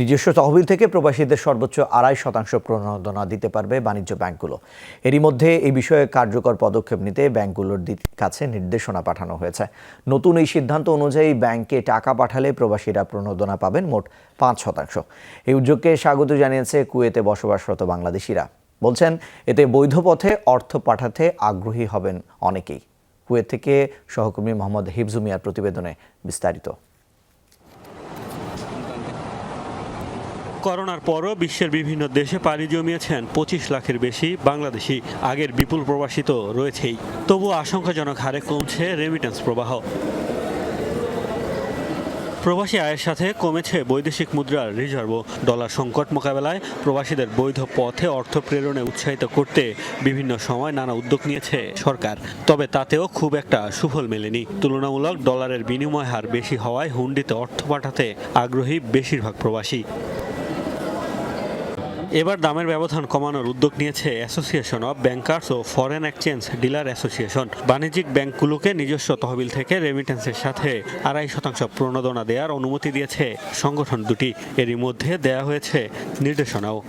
নিজস্ব তহবিল থেকে প্রবাসীদের সর্বোচ্চ আড়াই শতাংশ প্রণোদনা দিতে পারবে বাণিজ্য ব্যাংকগুলো। এরই মধ্যে এই বিষয়ে কার্যকর পদক্ষেপ নিতে ব্যাংকগুলোর কাছে নির্দেশনা পাঠানো হয়েছে। নতুন এই সিদ্ধান্ত অনুযায়ী ব্যাংকে টাকা পাঠালে প্রবাসীরা প্রণোদনা পাবেন মোট পাঁচ শতাংশ। এই উদ্যোগকে স্বাগত জানিয়েছে কুয়েতে বসবাসরত বাংলাদেশিরা। বলছেন, এতে বৈধ পথে অর্থ পাঠাতে আগ্রহী হবেন অনেকেই। কুয়েত থেকে সহকর্মী মোহাম্মদ হিফজু মিয়ার প্রতিবেদনে বিস্তারিত। করোনার পরও বিশ্বের বিভিন্ন দেশে পাড়ি জমিয়েছেন পঁচিশ লাখের বেশি বাংলাদেশি। আগের বিপুল প্রবাসী তো রয়েছেই। তবু আশঙ্কাজনক হারে কমছে রেমিটেন্স প্রবাহ। প্রবাসী আয়ের সাথে কমেছে বৈদেশিক মুদ্রার রিজার্ভ। ডলার সংকট মোকাবেলায় প্রবাসীদের বৈধ পথে অর্থ প্রেরণে উৎসাহিত করতে বিভিন্ন সময় নানা উদ্যোগ নিয়েছে সরকার। তবে তাতেও খুব একটা সুফল মেলেনি। তুলনামূলক ডলারের বিনিময় হার বেশি হওয়ায় হুন্ডিতে অর্থ পাঠাতে আগ্রহী বেশিরভাগ প্রবাসী। এবার দামের ব্যবধান কমানোর উদ্যোগ নিয়েছে অ্যাসোসিয়েশন অব ব্যাংকার্স ও ফরেন এক্সচেঞ্জ ডিলার অ্যাসোসিয়েশন বাণিজ্যিক ব্যাংকগুলোকে নিজস্ব তহবিল থেকে রেমিটেন্সের সাথে আড়াই শতাংশ প্রণোদনা দেওয়ার অনুমতি দিয়েছে সংগঠন দুটি। এরই মধ্যে দেয়া হয়েছে নির্দেশনাও।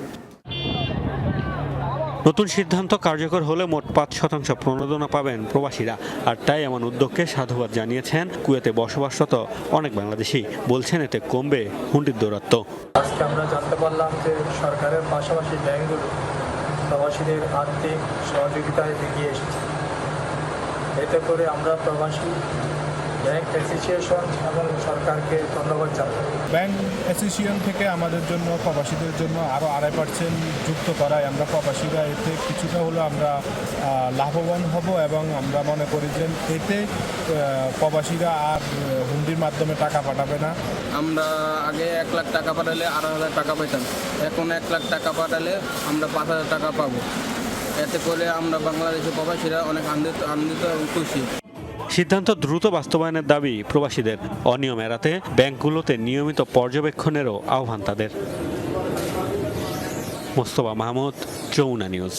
নতুন সিদ্ধান্ত কার্যকর হলে মোট পাঁচ শতাংশ প্রণোদনা পাবেন প্রবাসীরা। আর তাই এমন উদ্যোগকে সাধুবাদ জানিয়েছেন কুয়েতে বসবাসরত অনেক বাংলাদেশি। বলছেন এতে কমবে হুন্ডির দৌরাত্ম্য। আজকে আমরা জানতে পারলাম যে সরকারের পাশাপাশি ব্যাংকগুলো প্রবাসীদের আর্থিক সহযোগিতায় এগিয়ে এসেছে। এতে করে আমরা প্রবাসী ব্যাংক অ্যাসোসিয়েশন এবং সরকারকে ধন্যবাদ জানাই। ব্যাংক অ্যাসোসিয়েশন থেকে আমাদের জন্য প্রবাসীদের জন্য আরও আড়াই পার্সেন্ট যুক্ত করায় আমরা প্রবাসীরা এতে কিছুটা হলেও আমরা লাভবান হব এবং আমরা মনে করি যে এতে প্রবাসীরা আর হুন্ডির মাধ্যমে টাকা পাঠাবে না। আমরা আগে এক লাখ টাকা পাঠালে আড়াই হাজার টাকা পেতাম এখন এক লাখ টাকা পাঠালে আমরা পাঁচ হাজার টাকা পাবো। এতে করে আমরা বাংলাদেশের প্রবাসীরা অনেক আনন্দিত আনন্দিত এবং খুশি। সিদ্ধান্ত দ্রুত বাস্তবায়নের দাবি প্রবাসীদের। অনিয়ম এড়াতে ব্যাংকগুলোতে নিয়মিত পর্যবেক্ষণেরও আহ্বান তাদের। মোস্তফা মাহমুদ, যমুনা নিউজ।